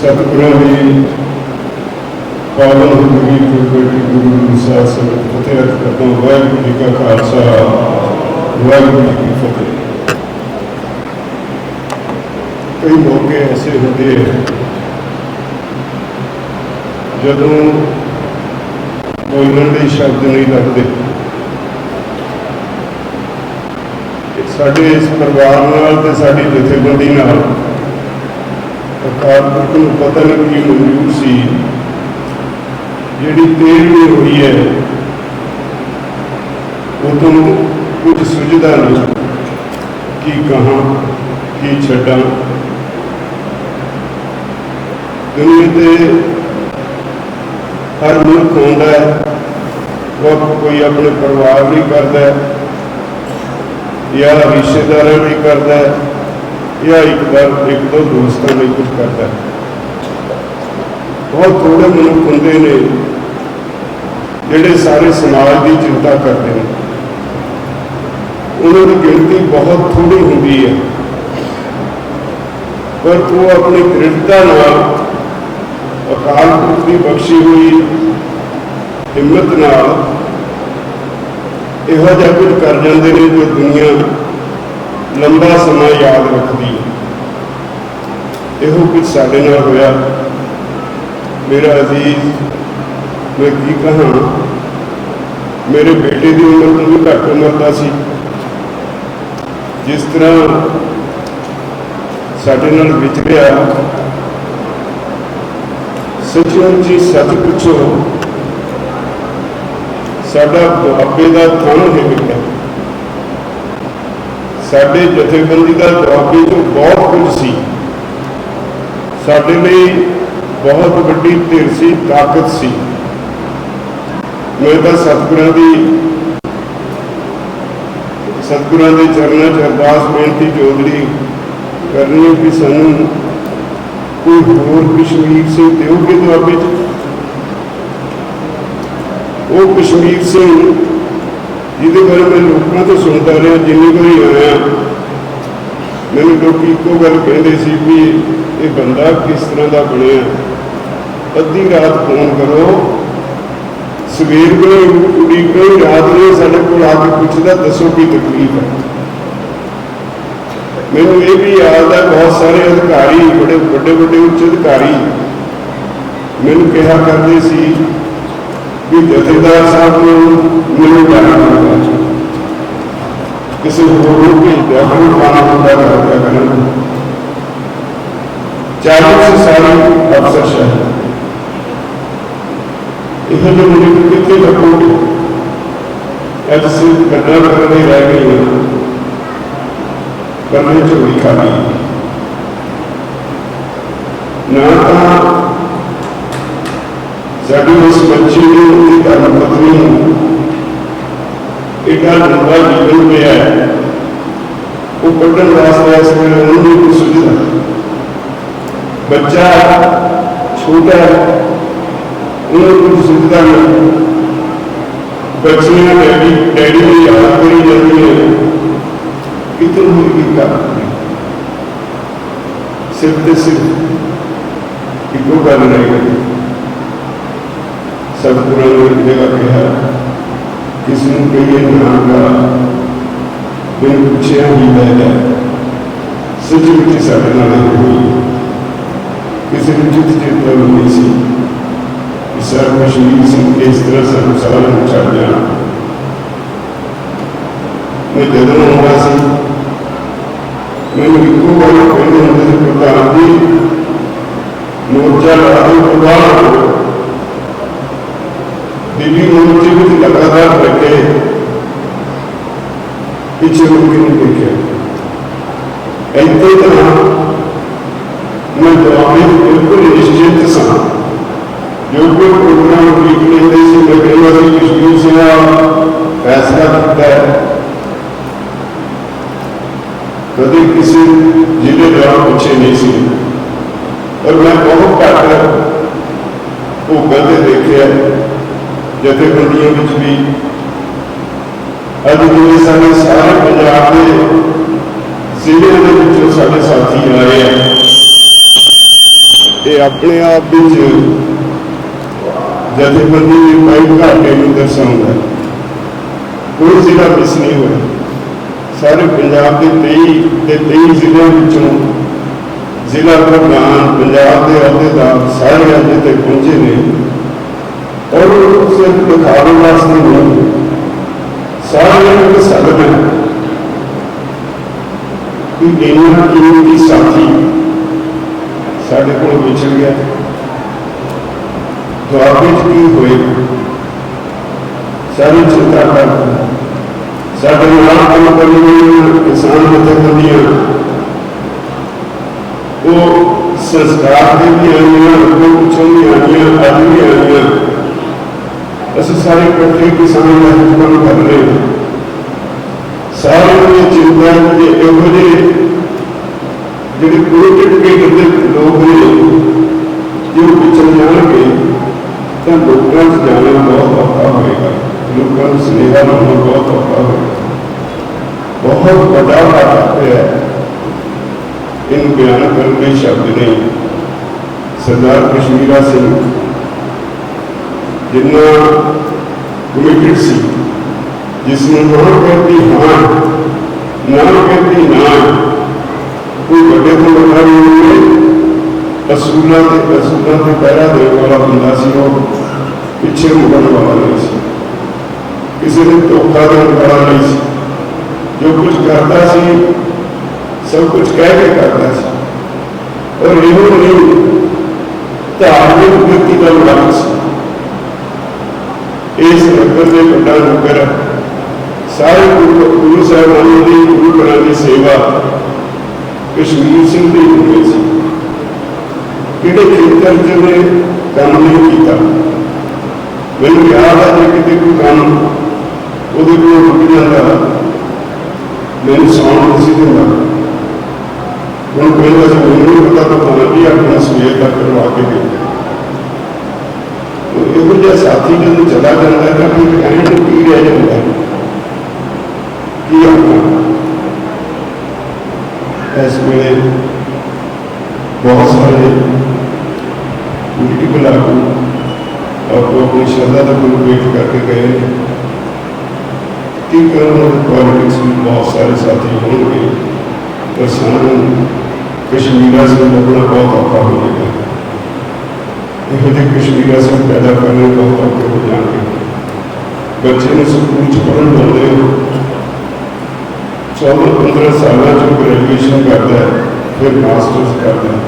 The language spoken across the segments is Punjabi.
ਸਤਿਗੁਰਾਂ ਦੀ ਪਾਵਨ ਹੁੰਦੀ ਗੁਰਬਖਸ਼ ਗੁਰੂ ਗ੍ਰੰਥ ਸਾਹਿਬ ਸੰਗਤ ਫਤਿਹ ਕਰਦਾ ਵਾਹਿਗੁਰੂ ਜੀ ਕਾ ਖਾਲਸਾ, ਵਾਹਿਗੁਰੂ ਜੀ ਕੀ ਫਤਿਹ। ਕਈ ਮੌਕੇ ਐਸੇ ਹੁੰਦੇ ਹੈ ਜਦੋਂ ਬੋਲਣ ਦੇ ਸ਼ਬਦ ਨਹੀਂ ਲੱਭਦੇ ਸਾਡੇ ਇਸ ਪਰਿਵਾਰ ਨਾਲ ਤੇ ਸਾਡੀ ਜਥੇਬੰਦੀ ਨਾਲ ਅਕਾਲ ਪੁਰਖ ਨੂੰ ਪਤਾ ਨਹੀਂ ਕੀ ਮਨਜ਼ੂਰ ਸੀ। ਜਿਹੜੀ ਤੇਰਵੀਂ ਹੋਈ ਹੈ ਉਹ ਉਦੋਂ ਕੁਝ ਸੁਝਦਾ ਨਹੀਂ ਕੀ ਕਹਾਂ ਕੀ ਛੱਡਾਂ। ਦੁਨੀਆ ਤੇ ਹਰ ਮੁਲਕ ਹੁੰਦਾ ਹੈ ਉਹ ਕੋਈ ਆਪਣੇ ਪਰਿਵਾਰ ਲਈ ਕਰਦਾ ਹੈ ਜਾਂ ਰਿਸ਼ਤੇਦਾਰਾਂ ਲਈ ਕਰਦਾ। ਹੈ ਜਾਂ ਇੱਕ ਵਾਰ ਇੱਕ ਦੋ ਦੋਸਤਾਂ ਲਈ ਕੁਝ ਕਰਦਾ ਹੈ। ਬਹੁਤ ਥੋੜੇ ਮਨੁੱਖ ਹੁੰਦੇ ਨੇ, ਜਿਹੜੇ ਸਾਰੇ ਸਮਾਜ ਦੀ ਚਿੰਤਾ ਕਰਦੇ ਨੇ। ਉਹਨਾਂ ਦੀ ਗਿਣਤੀ ਬਹੁਤ ਥੋੜੀ ਹੁੰਦੀ ਹੈ। ਪਰ ਉਹ ਆਪਣੀ ਦ੍ਰਿੜਤਾ ਨਾਲ ਅਕਾਲ ਪੁਰਖ ਦੀ ਬਖਸ਼ੀ ਹੋਈ ਹਿੰਮਤ ਨਾਲ ਇਹੋ ਜਿਹਾ ਕੁਝ ਕਰ ਜਾਂਦੇ ਨੇ ਜੋ ਦੁਨੀਆ ਲੰਬਾ ਸਮਾਂ ਯਾਦ ਰੱਖਦੀ। ਹੈ ਇਹੋ ਕੁਝ ਸਾਡੇ ਨਾਲ ਹੋਇਆ। ਮੇਰਾ ਅਜ਼ੀਜ਼, ਮੈਂ ਕੀ ਕਹਾਂ? ਮੇਰੇ ਬੇਟੇ ਦੀ ਉਮਰ ਤੋਂ ਵੀ ਘੱਟ ਉਮਰ ਦਾ ਸੀ। ਜਿਸ ਤਰ੍ਹਾਂ ਸਾਡੇ ਨਾਲ ਵਿਚਰਿਆ ਸੱਚੋ ਜੀ ਸੱਚ ਪੁੱਛੋ, ਸਾਡਾ ਦੁਆਬੇ ਦਾ ਥਣ ਹੈ? ਵਿਕਿਆ ਸਾਡੇ ਜਥੇਬੰਦੀ ਦਾ ਦੁਆਬੇ ਤੋਂ ਬਹੁਤ ਕੁਝ ਸੀ, ਸਾਡੇ ਲਈ ਬਹੁਤ ਵੱਡੀ ਧਿਰ ਸੀ, ਤਾਕਤ ਸੀ। ਮੈਂ ਤਾਂ ਸਤਿਗੁਰਾਂ ਦੀ, ਸਤਿਗੁਰਾਂ ਦੇ ਚਰਨਾਂ 'ਚ ਅਰਦਾਸ, ਬੇਨਤੀ ਜੋਦੜੀ ਕਰਨੀ ਹੈ ਕਿ ਸਾਨੂੰ ਕੋਈ ਹੋਰ ਕਸ਼ਮੀਰ ਸਿੰਘ ਦਿਓਗੇ ਦੁਆਬੇ 'ਚ? ਉਹ ਕਸ਼ਮੀਰ ਸਿੰਘ ਜਿਹਦੇ ਬਾਰੇ ਮੈਂ ਲੋਕਾਂ ਤੋਂ ਸੁਣਦਾ ਰਿਹਾ, ਜਿੰਨੀ ਵਾਰੀ ਆਇਆ ਮੈਨੂੰ ਲੋਕ ਇੱਕੋ ਗੱਲ ਕਹਿੰਦੇ ਸੀ ਵੀ ਇਹ ਬੰਦਾ ਕਿਸ ਤਰ੍ਹਾਂ ਦਾ ਬਣਿਆ ਅੱਧੀ ਰਾਤ ਫੋਨ ਕਰੋ, ਸਵੇਰ ਵੇਲੇ ਕੁੜੀ, ਕੋਈ ਰਾਤ ਨੂੰ ਸਾਡੇ ਕੋਲ ਆ ਕੇ ਪੁੱਛਦਾ, ਦੱਸੋ ਕੀ ਤਕਲੀਫ ਹੈ। ਮੈਨੂੰ ਇਹ ਵੀ ਯਾਦ ਹੈ, ਬਹੁਤ ਸਾਰੇ ਅਧਿਕਾਰੀ, ਬੜੇ ਵੱਡੇ ਵੱਡੇ ਉੱਚ ਅਧਿਕਾਰੀ, ਮੈਨੂੰ ਕਿਹਾ ਕਰਦੇ ਸੀ ਵੀ ਜਥੇਦਾਰ ਸਾਹਿਬ ਨੂੰ ਮੈਨੂੰ ਜਾਣਾ ਹੋਊਗਾ ਕਿਸੇ ਹੋਰ ਨੂੰ ਭੇਜਿਆ ਹੁਣ ਪਾਣਾ ਹੁੰਦਾ ਕਰਦਾ ਕਰਨ ਚਾਲੀਸ ਸਾਰੀ ਅਫਸਰ ਸ਼ਾਹ ਇਹ ਜੋ ਮੈਨੂੰ ਕਿੱਥੇ ਲੱਗੋਗੇ ਅੱਜ ਸਿਰਫ ਗੱਲਾਂ ਕਰਨ ਹੀ ਰਹਿ ਗਈ ਹੈ ਕਰਨੇ ਝੋਲੀ ਖਾਣੀ ਨਾ ਤਾਂ ਸਾਡੀ ਉਸ ਬੱਚੀ ਨੂੰ ਉਹਦੀ ਧਰਮ ਪਤਨੀ ਨੂੰ ਇਕੱਲਾ ਲੰਬਾ ਜੀਵਨ ਮਿਲਿਆ ਹੈ ਉਹ ਕੱਢਣ ਵਾਸਤੇ ਇਸ ਵੇਲੇ ਉਹਨੂੰ ਵੀ ਕੁਝ ਸੁਝਦਾ ਬੱਚਾ ਛੋਟਾ ਹੈ ਉਹਨੂੰ ਕੁਝ ਸੁਝਦਾ ਨਹੀਂ ਬੱਚੀਆਂ ਡੈਡੀ ਡੈਡੀ ਨੂੰ ਯਾਦ ਕਰੀ ਜਾਂਦੀ ਹੈ ਕਿਤੇ ਹੋਈ ਕੀ ਕਰ ਸਿਰਫ ਤੇ ਸਿਰਫ ਇੱਕੋ ਗੱਲ ਰਹਿ ਗਈ ਸਤਿਗੁਰਾਂ ਨੇ ਇੱਕ ਜਗ੍ਹਾ ਕਿਹਾ ਕਿਸ ਨੂੰ ਕਹੀਏ ਨਾ ਗਾ ਮੈਨੂੰ ਪੁੱਛਿਆ ਹੀ ਲੈ ਲੈ ਸੱਚ ਵਿੱਚ ਸਾਡੇ ਨਾਲ ਇਹ ਹੋਈ ਕਿਸੇ ਨੂੰ ਜਿੱਤ ਜਿੱਤ ਨਹੀਂ ਸੀ ਕਿ ਸਰ ਕਸ਼ਮੀਰ ਸਿੰਘ ਇਸ ਤਰ੍ਹਾਂ ਸਾਨੂੰ ਸਾਰਿਆਂ ਨੂੰ ਛੱਡ ਜਾਣਾ ਮੈਂ ਜਦੋਂ ਆਉਂਦਾ ਸੀ ਮੈਨੂੰ ਇੱਕੋ ਗੱਲ ਕਹਿੰਦੇ ਹੁੰਦੇ ਸੀ ਪ੍ਰਧਾਨ ਜੀ ਮੋਰਚਾ ਲਾ ਦਿਓ ਪ੍ਰਧਾਨ ਬੀਬੀ ਮੋਰਚੇ ਵਿੱਚ ਲਗਾਤਾਰ ਪਿੱਛੇ ਮੁੜ ਕੇ ਨਹੀਂ ਦੇਖਿਆ ਇੱਥੇ ਤਾਂ ਮੈਂ ਜਵਾਬੀ ਬਿਲਕੁਲ ਨਿਸ਼ਚਿਤ ਸਾਂ ਜੋ ਕੋਈ ਪ੍ਰੋਗਰਾਮ ਲਿਖ ਲੈਂਦੇ ਸੀ ਮੈਂ ਕਹਿੰਦਾ ਸੀ ਕਸ਼ਮੀਰ ਫੈਸਲਾ ਕੀਤਾ ਕਦੇ ਕਿਸੇ ਜ਼ਿਲ੍ਹੇ ਦਾ ਪੁੱਛੇ ਨਹੀਂ ਸੀ ਪਰ ਮੈਂ ਬਹੁਤ ਘੱਟ ਉਹ ਤੇ ਦੇਖਿਆ ਜਥੇਬੰਦੀਆਂ ਵਿੱਚ ਵੀ ਅੱਜ ਜਿਵੇਂ ਸਾਡੇ ਸਾਰੇ ਪੰਜਾਬ ਦੇ ਜ਼ਿਲ੍ਹਿਆਂ ਦੇ ਵਿੱਚੋਂ ਸਾਡੇ ਸਾਥੀ ਆਏ ਆ। ਇਹ ਆਪਣੇ ਆਪ ਵਿੱਚ ਜਥੇਬੰਦੀ ਦੀ ਪਾਈ ਘਾਟੇ ਨੂੰ ਦਰਸਾਉਂਦਾ। ਕੋਈ ਜ਼ਿਲ੍ਹਾ ਮਿਸ ਨਹੀਂ ਹੋਇਆ। ਸਾਰੇ ਪੰਜਾਬ ਦੇ 23 ਤੇ 23 ਜ਼ਿਲ੍ਹਿਆਂ ਵਿੱਚੋਂ ਜ਼ਿਲ੍ਹਾ ਪ੍ਰਧਾਨ ਪੰਜਾਬ ਦੇ ਅਹੁਦੇਦਾਰ ਸਾਰੇ ਅੱਜ ਤੇ ਪਹੁੰਚੇ ਨੇ। ਔਰ ਉਹ ਸਿਰਫ ਦਿਖਾਵੇ ਵਾਸਤੇ ਨਹੀਂ ਸਾਰਿਆਂ ਨੂੰ ਸਦਨ ਹੈ ਕਿ ਇਹਨਾਂ ਕੀਮਤੀ ਸਾਥੀ ਸਾਡੇ ਕੋਲ ਵਿਛੜ ਗਿਆ ਦੁਆਬੇ ਚ ਕੀ ਹੋਏਗਾ ਸਾਰੀ ਚਿੰਤਾ ਕਰ ਸਾਡੇ ਨਾਲ ਕੰਮ ਕਰਨ ਵਾਲੇ ਕਿਸਾਨ ਜਥੇਬੰਦੀਆਂ ਉਹ ਸੰਸਕਾਰ ਦੇ ਵੀ ਆਈਆਂ ਉਹ ਪੁੱਛਣ ਵੀ ਆਈਆਂ ਅੱਜ ਵੀ ਆਈਆਂ ਅਸੀਂ ਸਾਰੇ ਇਕੱਠੇ ਕਿਸਾਨ ਦਾ ਕੰਮ ਕਰ ਰਹੇ ਹਾਂ ਸਾਰੇ ਨੂੰ ਚਿੰਤਾ ਹੈ ਕਿ ਇਹੋ ਜਿਹੇ ਜਿਹੜੇ ਪੋਲੀਟਿਕ ਕੇਡਰ ਦੇ ਲੋਕ ਨੇ ਜੋ ਵਿਚਰ ਜਾਣਗੇ ਤਾਂ ਲੋਕਾਂ 'ਚ ਜਾਣਾ ਬਹੁਤ ਔਖਾ ਹੋਏਗਾ ਲੋਕਾਂ ਨੂੰ ਸੁਨੇਹਾ ਲਾਉਣਾ ਬਹੁਤ ਔਖਾ ਹੋਏਗਾ ਬਹੁਤ ਵੱਡਾ ਘਾਟਾ ਪਿਆ ਹੈ ਇਹਨੂੰ ਬਿਆਨ ਕਰਨ ਦੇ ਸ਼ਬਦ ਨਹੀਂ ਸਰਦਾਰ ਕਸ਼ਮੀਰਾ ਸਿੰਘ ਜਿੰਨਾ ਕਮਿਟਡ ਸੀ, ਜਿਸ ਨੂੰ ਹਾਂ ਕਹਿੰਦੀ ਹਾਂ ਨਾ ਕਹਿੰਦੀ ਨਾ ਕੋਈ ਵੱਡੇ ਤੋਂ ਵੱਡਾ ਨਹੀਂ ਅਸੂਲਾਂ ਤੇ ਅਸੂਲਾਂ ਤੇ ਪਹਿਰਾ ਦੇਣ ਵਾਲਾ ਬੰਦਾ ਸੀ ਉਹ, ਪਿੱਛੇ ਮੁੜਨ ਵਾਲਾ ਨਹੀਂ ਸੀ। ਕਿਸੇ ਨੇ ਧੋਖਾ ਦੇਣ ਵਾਲਾ ਨਹੀਂ ਸੀ। ਜੋ ਕੁਝ ਕਰਦਾ ਸੀ, ਸਭ ਕੁਝ ਕਹਿ ਕੇ ਕਰਦਾ ਸੀ। ਔਰ ਇਹੋ ਨਹੀਂ ਧਾਰਮਿਕ ਵਿਅਕਤੀ ਦਾ ਨਾਮ ਸੀ। ਇਸ ਨਗਰ ਦੇ ਵੱਡਾ ਨਗਰ ਸਾਰੇ ਗੁਰੂ ਗੁਰੂ ਸਾਹਿਬਾਨਾਂ ਦੀ ਗੁਰੂ ਘਰਾਂ ਦੀ ਸੇਵਾ। ਕਸ਼ਮੀਰ ਸਿੰਘ ਦੀ ਹੋਈ ਸੀ ਕਿਹੜੇ ਖੇਤਰ ਚ ਕੰਮ ਨਹੀਂ ਕੀਤਾ? ਮੈਨੂੰ ਯਾਦ ਆ ਜੇ ਕਿਤੇ ਕੋਈ ਕੰਮ ਉਹਦੇ ਕੋਲ ਰੁਕ ਜਾਂਦਾ, ਮੈਨੂੰ ਸੌਣ ਨਹੀਂ ਸੀ ਦਿੰਦਾ। ਹੁਣ ਕੋਈ ਵਾਰ ਮੈਨੂੰ ਪਤਾ ਤਾਂ ਪਤਾ ਵੀ ਆਪਣਾ ਸਵੇਰ ਤੱਕ ਕਰਵਾ ਕੇ ਦੇ ਇਹੋ ਜਿਹਾ ਸਾਥੀ ਜਦੋਂ ਚਲਾ ਜਾਂਦਾ ਹੈ ਤਾਂ ਫਿਰ ਕਹਿਣ ਨੂੰ ਕੀ ਰਹਿ ਜਾਂਦਾ ਹੈ ਕੀ ਆਪਣਾ ਇਸ ਵੇਲੇ ਬਹੁਤ ਸਾਰੇ ਪੋਲੀਟੀਕਲ ਆਗੂ ਆਪੋ ਆਪਣੀ ਸ਼ਰਧਾ ਦਾ ਕੋਈ ਵੇਟ ਕਰਕੇ ਗਏ ਨੇ ਕੀ ਕਰਨ ਪੋਲਿਟਿਕਸ ਵਿੱਚ ਬਹੁਤ ਸਾਰੇ ਸਾਥੀ ਹੋਣਗੇ ਪਰ ਸਾਨੂੰ ਕਸ਼ਮੀਰਾ ਸੇ ਲੱਭਣਾ ਬਹੁਤ ਔਖਾ ਹੋ ਜਾਏਗਾ ਇਹੋ ਜਿਹੇ ਕਸ਼ਮੀਰਾ ਸੇ ਪੈਦਾ ਕਰਨੇ ਬਹੁਤ ਔਖੇ ਹੋ ਜਾਣਗੇ ਬੱਚੇ ਨੂੰ ਸਕੂਲ ਚ ਪੜ੍ਹਨ ਲਾਉਂਦੇ ਹੋ। 14 15 ਸਾਲਾਂ ਚ ਗ੍ਰੈਜੂਏਸ਼ਨ ਕਰਦਾ ਹੈ, ਫਿਰ ਮਾਸਟਰਸ ਕਰਦਾ ਹੈ।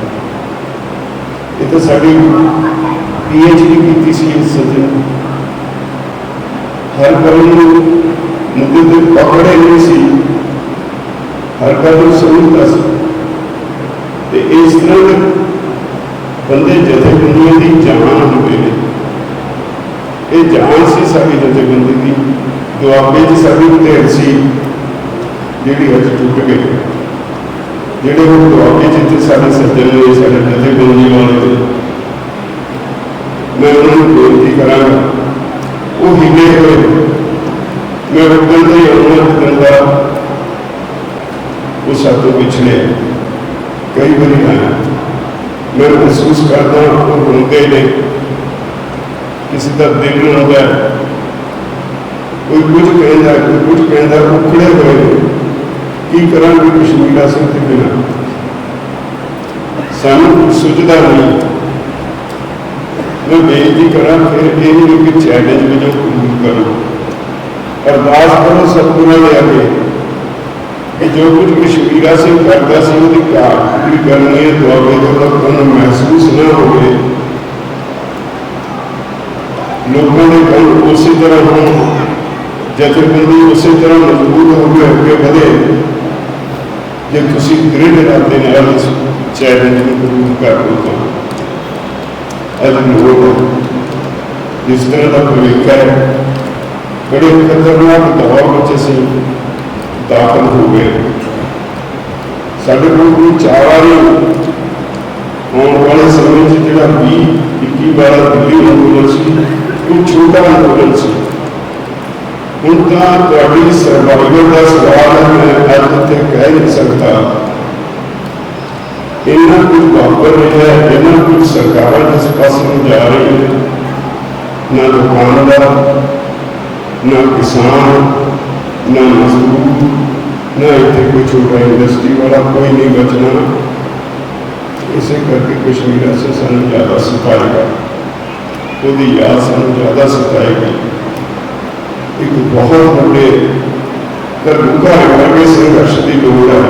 ਇਹ ਤਾਂ ਸਾਡੀ ਪੀਐਚਡੀ ਕੀਤੀ ਸੀ ਇਸ ਸੱਜਣ। ਹਰ ਗੱਲ ਨੂੰ ਮੁੱਦੇ ਤੇ ਪਕੜੇ ਨਹੀਂ ਸੀ। ਹਰ ਗੱਲ ਨੂੰ ਸਮਝਦਾ ਸੀ। ਤੇ ਇਸ ਤਰ੍ਹਾਂ ਬੰਦੇ ਜਥੇਬੰਦੀਆਂ ਦੀ ਜਾਨ ਹੁੰਦੇ ਨੇ। ਇਹ ਜਾਨ ਸੀ ਸਾਡੀ ਜਥੇਬੰਦੀ ਦੀ ਦੁਆਬੇ 'ਚ ਸਾਡੀ ਢੇਰ ਸੀ, ਜਿਹੜੀ ਅੱਜ ਟੁੱਟ ਗਈ। ਜਿਹੜੇ ਉਹ ਦੁਆਬੇ 'ਚ ਸਾਡੇ ਸੱਜਣ ਨੇ ਸਾਡੇ ਜਥੇਬੰਦੀ ਵਾਲੇ। ਮੈਂ ਉਹਨਾਂ ਨੂੰ ਬੇਨਤੀ ਕਰਾਂਗਾ, ਉਹ ਹਿੱਲੇ ਹੋਏ। ਮੈਂ ਰੁਕਣ ਦੀ ਅਨੁਮਤ ਦਿੰਦਾ ਉਹ ਸਾਤੋਂ ਪਿਛਲੇ ਕਈ ਵਾਰੀ ਆਇਆ। ਮੈਂ ਮਹਿਸੂਸ ਕਰਦਾ ਉਹ ਰੋਂਦੇ ਨੇ ਕਿਸੇ ਦਾ ਦਿਲ ਰੋਂਦਾ ਕੋਈ ਕੁਝ ਕਹਿੰਦਾ ਕੋਈ ਕੁਝ ਕਹਿੰਦਾ ਉਖੜੇ ਹੋਏ ਨੇ ਕੀ ਕਰਾਂਗੇ ਕਸ਼ਮੀਰਾ ਸਿੰਘ ਦੇ ਬਿਨਾਂ। ਸਾਨੂੰ ਕੁਝ ਸੁਝਦਾ ਨਹੀਂ। ਮੈਂ ਬੇਨਤੀ ਕਰਾਂ, ਫਿਰ ਇਹ ਨਹੀਂ ਕਿ ਚੈਲੰਜ ਵਜੋਂ ਕਬੂਲ ਕਰੋ। ਅਰਦਾਸ ਕਰੋ ਸਤਿਗੁਰਾਂ ਦੇ ਅੱਗੇ। ਕਿ ਜੋ ਕੁਝ ਕਸ਼ਮੀਰਾ ਸਿੰਘ ਕਰਦਾ ਸੀ, ਉਹਦੀ ਘਾਟ ਪੂਰੀ ਕਰਨੀ ਹੈ ਦੁਆਬੇ ਦੇ ਲੋਕਾਂ ਨੂੰ ਮਹਿਸੂਸ ਨਾ ਹੋਵੇ। ਲੋਕਾਂ ਦੇ ਕੰਮ ਉਸੇ ਤਰ੍ਹਾਂ ਹੋਣ, ਜਥੇਬੰਦੀ ਉਸੇ ਤਰ੍ਹਾਂ ਮਜ਼ਬੂਤ ਹੋ ਕੇ ਅੱਗੇ ਵਧੇ, ਜੇ ਤੁਸੀਂ ਦ੍ਰਿੜ ਇਰਾਦੇ ਨਾਲ ਇਸ ਚੈਲੰਜ ਨੂੰ ਕਬੂਲ ਕਰ ਲਓ ਤਾਂ ਅੱਜ ਲੋਕ ਜਿਸ ਤਰ੍ਹਾਂ ਦਾ ਭਵਿੱਖ ਹੈ। ਬੜੇ ਖਤਰਨਾਕ ਦੌਰ ਵਿੱਚ ਅਸੀਂ ਦਾਖਲ ਹੋ ਗਏ। ਸਾਡੇ ਕੋਲ ਕੋਈ ਚਾਰਾ ਨਹੀਂ ਆਉਣ ਵਾਲੇ ਸਮੇਂ 'ਚ ਜਿਹੜਾ 20 21 ਵਾਲਾ ਦਿੱਲੀ ਅੰਦੋਲਨ ਸੀ ਉਹ ਛੋਟਾ ਅੰਦੋਲਨ ਸੀ। ਹੁਣ ਤਾਂ ਤੁਹਾਡੀ ਸਰਵਾਈਵਲ ਦਾ ਸਵਾਲ ਹੈ, ਮੈਂ ਅੱਜ ਉੱਤੇ ਕਹਿ ਨਹੀਂ ਸਕਦਾ। ਇਹਨਾਂ ਕੁਝ ਵਾਪਰ ਰਿਹਾ ਹੈ ਇੰਨਾ ਕੁਝ ਸਰਕਾਰਾਂ ਜਿਸ ਪਾਸੇ ਨੂੰ ਜਾ ਰਹੀ ਹੈ ਨਾ ਦੁਕਾਨਦਾਰ, ਨਾ ਕਿਸਾਨ, ਨਾ ਮਜ਼ਦੂਰ। ਨਾ ਇੱਥੇ ਕੋਈ ਛੋਟਾ ਇੰਡਸਟਰੀ ਵਾਲਾ ਕੋਈ ਨਹੀਂ ਬਚਣਾ ਇਸੇ ਕਰਕੇ ਕਸ਼ਮੀਰ ਅਸੇ ਸਾਨੂੰ ਜ਼ਿਆਦਾ ਸਤਾਏਗਾ ਉਹਦੀ ਯਾਦ ਸਾਨੂੰ ਜ਼ਿਆਦਾ ਸਤਾਏਗੀ ਇੱਕ ਬਹੁਤ ਵੱਡੇ ਕਰ ਲੁਕਾ ਕਰਕੇ ਸੰਘਰਸ਼ ਦੀ ਲੋੜ ਹੈ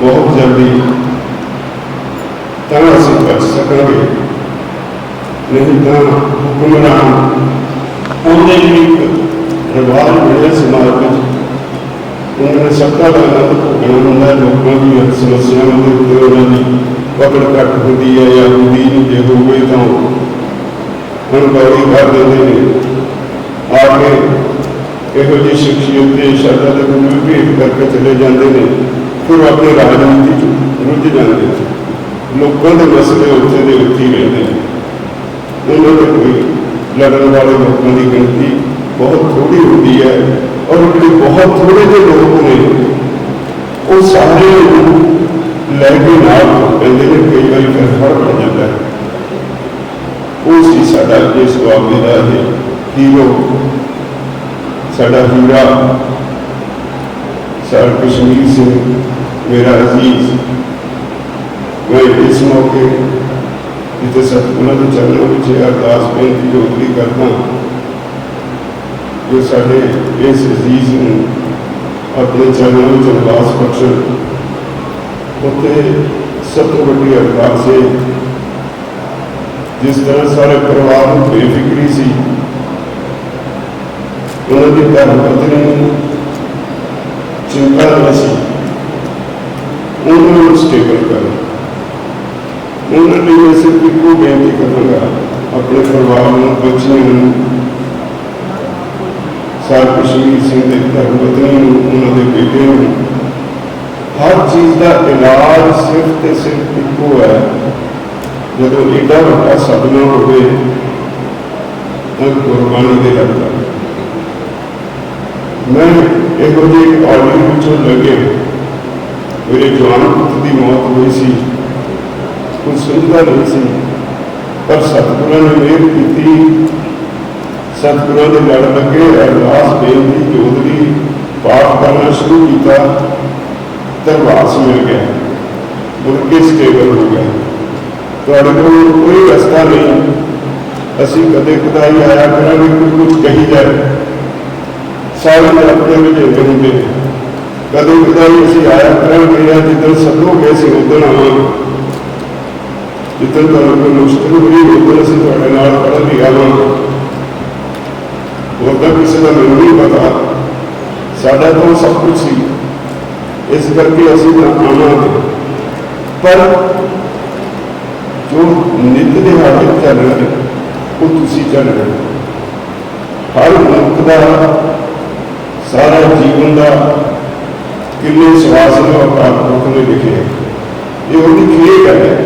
ਬਹੁਤ ਜਲਦੀ ਤਾਂ ਅਸੀਂ ਬਚ ਸਕਾਂਗੇ ਨਹੀਂ ਤਾਂ ਹੁਕਮਰਾਨ ਉਹਨੇ ਵੀ ਰਿਵਾਜ ਮਿਲੇ ਸਮਾਜ ਵਿੱਚ ਉਹਨਾਂ ਨੇ ਸੱਤਾ ਦਾ ਆਨੰਦ ਭੋਗਣਾ ਹੁੰਦਾ ਲੋਕਾਂ ਦੀਆਂ ਸਮੱਸਿਆਵਾਂ ਦੇ ਉੱਤੇ ਉਹਨਾਂ ਦੀ ਪਕੜ ਘੱਟ ਹੁੰਦੀ ਹੈ ਜਾਂ ਹੁੰਦੀ ਨਹੀਂ ਜੇ ਹੋਵੇ ਤਾਂ ਹੁਣ ਗੌਰੀ ਕਰ ਦਿੰਦੇ ਨੇ ਆ ਕੇ ਇਹੋ ਜਿਹੀ ਸ਼ਖਸੀਅਤ ਦੇ ਸ਼ਰਧਾ ਦੇ ਗੁਰੂ ਭੇਟ ਕਰਕੇ ਚਲੇ ਜਾਂਦੇ ਨੇ ਫਿਰ ਉਹ ਆਪਣੀ ਰਾਜਨੀਤੀ ਚ ਰੁੱਝ ਜਾਂਦੇ ਨੇ ਲੋਕਾਂ ਦੇ ਮਸਲੇ ਉੱਥੇ ਦੇ ਉੱਤੇ ਹੀ ਰਹਿੰਦੇ ਨੇ ਉਹਨਾਂ ਦੇ ਕੋਈ ਲੜਨ ਵਾਲੇ ਲੋਕਾਂ ਦੀ ਗਿਣਤੀ ਬਹੁਤ ਥੋੜੀ ਹੁੰਦੀ ਹੈ ਔਰ ਜਿਹੜੇ ਬਹੁਤ ਥੋੜੇ ਜਿਹੇ ਲੋਕ ਨੇ, ਉਹ ਸਾਰੇ ਲੈ ਕੇ ਨਾਲ ਕਹਿੰਦੇ ਨੇ, ਕਈ ਵਾਰੀ ਫਿਰ ਫ਼ਰਕ ਪੜ ਜਾਂਦਾ ਹੈ। ਉਹ ਸੀ ਸਾਡਾ ਇਸ ਵਾਬੇ ਦਾ ਇਹ ਹੀਰੋ ਸਾਡਾ ਹੀਰਾ ਸਰ ਕਸ਼ਮੀਰ ਸਿੰਘ, ਮੇਰਾ ਅਜ਼ੀਜ਼। ਮੈਂ ਇਸ ਮੌਕੇ ਜਿੱਥੇ ਉਹਨਾਂ ਦੇ ਚਰਨਾਂ ਵਿੱਚ ਇਹ ਅਰਦਾਸ ਬੇਨਤੀ ਜੋਗਰੀ ਕਰਦਾ ਜੋ ਸਾਡੇ ਇਸ ਅਜ਼ੀਜ਼ ਨੂੰ ਆਪਣੇ ਚਰਨਾਂ ਵਿੱਚ ਨਿਵਾਸ ਬਖਸ਼ਣ। ਉੱਥੇ ਸਭ ਤੋਂ ਵੱਡੀ ਅਰਦਾਸ ਹੈ ਜਿਸ ਤਰ੍ਹਾਂ ਸਾਰੇ ਪਰਿਵਾਰ ਨੂੰ ਬੇਫਿਕਰੀ ਸੀ, ਉਹਨਾਂ ਦੀ ਘਰ ਪਤਨੀ ਨੂੰ ਚਿੰਤਾ ਨਹੀਂ ਸੀ। ਉਹਨਾਂ ਨੂੰ ਸਟੇਬਲ ਕਰੋ ਉਹਨਾਂ ਲਈ ਮੈਂ ਸਿਰਫ ਇੱਕੋ ਬੇਨਤੀ ਕਰਾਂਗਾ ਆਪਣੇ ਪਰਿਵਾਰ ਨੂੰ, ਬੱਚਿਆਂ ਨੂੰ ਸਰ ਕਸ਼ਮੀਰ ਸਿੰਘ ਦੇ ਧਰਮ ਨੂੰ ਉਹਨਾਂ ਦੇ ਬੇਟੇ ਨੂੰ। ਹਰ ਚੀਜ਼ ਦਾ ਇਲਾਜ ਸਿਰਫ ਤੇ ਸਿਰਫ ਇੱਕੋ ਹੈ। ਜਦੋਂ ਏਡਾ ਵੱਡਾ ਸਦਮਾ ਹੋਵੇ, ਤਾਂ ਕੁਰਬਾਨੀ ਦੇ ਲੱਗਦਾ ਮੈਂ ਇਹੋ ਜਿਹੇ ਆਡੀਓ ਵਿੱਚੋਂ ਲੱਗੇ ਮੇਰੇ ਜਵਾਨ ਪੁੱਤ ਦੀ ਮੌਤ ਹੋਈ ਸੀ। ਕੋਈ ਸੁਝਦਾ ਨਹੀਂ ਸੀ। ਪਰ ਸਤਿਗੁਰਾਂ ਨੇ ਮਿਹਰ ਕੀਤੀ। ਸਤਿਗੁਰਾਂ ਦੇ ਲੜ ਲੱਗੇ ਅਰਦਾਸ ਬੇਨਤੀ ਜੋਦਰੀ ਪਾਠ ਕਰਨਾ ਸ਼ੁਰੂ ਕੀਤਾ ਦਰਵਾਸ ਮਿਲ ਗਿਆ ਮੁੜ ਕੇ ਸਟੇਬਲ ਹੋ ਗਿਆ ਤੁਹਾਡੇ ਕੋਲ ਕੋਈ ਰਸਤਾ ਨਹੀਂ ਅਸੀਂ ਕਦੇ ਕਦਾਈ ਆਇਆ ਕਰਾਂਗੇ ਕੋਈ ਕੁਝ ਕਹੀ ਜਾਏ ਸਾਰੇ ਦੇ ਆਪਣੇ ਵਿੱਚ ਹੁੰਦੇ ਨੇ ਕਦੇ ਕਦਾਈ ਅਸੀਂ ਆਇਆ ਕਰਾਂਗੇ ਜਾਂ ਜਿੱਦਣ ਸੱਦੋਗੇ ਅਸੀਂ ਉਦੋਂ ਆਵਾਂਗੇ ਜਿੱਦਣ ਤੁਹਾਨੂੰ ਕੋਈ ਮੁਸ਼ਕਿਲ ਹੋਈ ਉਦੋਂ ਅਸੀਂ ਤੁਹਾਡੇ ਨਾਲ ਪੜ੍ਹਨ ਲਈ ਆਵਾਂਗੇ ਹੋਰ ਉਹਦਾ ਕਿਸੇ ਦਾ ਮੈਨੂੰ ਨਹੀਂ ਪਤਾ। ਸਾਡਾ ਤਾਂ ਸਭ ਕੁਝ ਸੀ। ਇਸ ਕਰਕੇ ਅਸੀਂ ਤਾਂ ਆਵਾਂਗੇ ਪਰ ਜੋ ਨਿਤ ਦੇ ਹਾਲੇ ਚੱਲ ਰਿਹਾ ਉਹ ਤੁਸੀਂ ਚੱਲ ਰਹੇ ਹੋ। ਹਰ ਮਨੁੱਖ ਦਾ, ਸਾਰਾ ਜੀਵਨ ਦਾ ਕਿੰਨੇ ਸਵਾਸ ਨੂੰ ਅਕਾਲ ਪੁਰਖ ਲਿਖਿਆ ਇਹ ਉਹਦੀ ਖੇਡ ਹੈ